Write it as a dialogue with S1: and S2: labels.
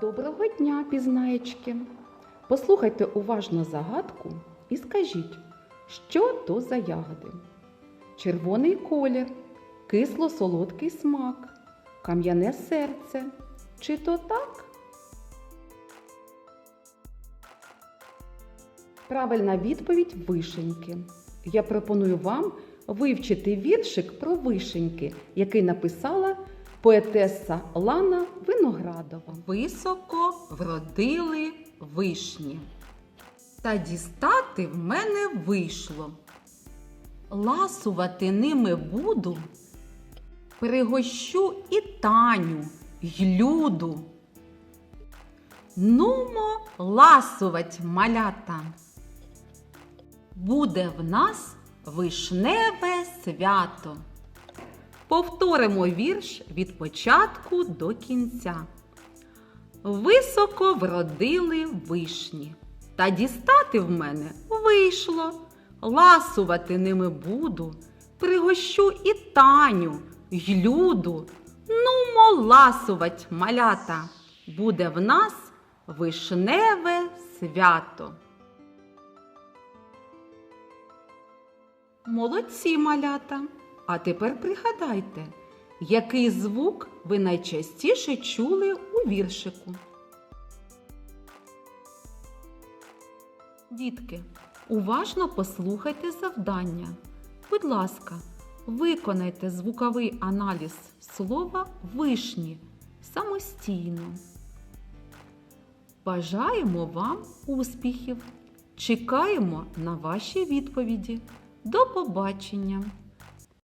S1: Доброго дня, пізнаєчки! Послухайте уважно загадку і скажіть, що то за ягоди? Червоний колір, кисло-солодкий смак, кам'яне серце. Чи то так? Правильна відповідь вишеньки. Я пропоную вам вивчити віршик про вишеньки, який написала поетеса Лана Виноградова.
S2: Високо вродили вишні. Та дістати в мене вийшло. Ласувати ними буду, пригощу і Таню, й люду. Нумо ласувать малята. Буде в нас вишневе свято. Повторимо вірш від початку до кінця. Високо вродили вишні, та дістати в мене вийшло. Ласувати ними буду, пригощу і Таню, й люду. Нумо ласувать малята, буде в нас вишневе свято. Молодці малята! А тепер пригадайте, який звук ви найчастіше чули у віршику. Дітки, уважно послухайте завдання. Будь ласка, виконайте звуковий аналіз слова вишні самостійно. Бажаємо вам успіхів! Чекаємо на ваші відповіді. До побачення!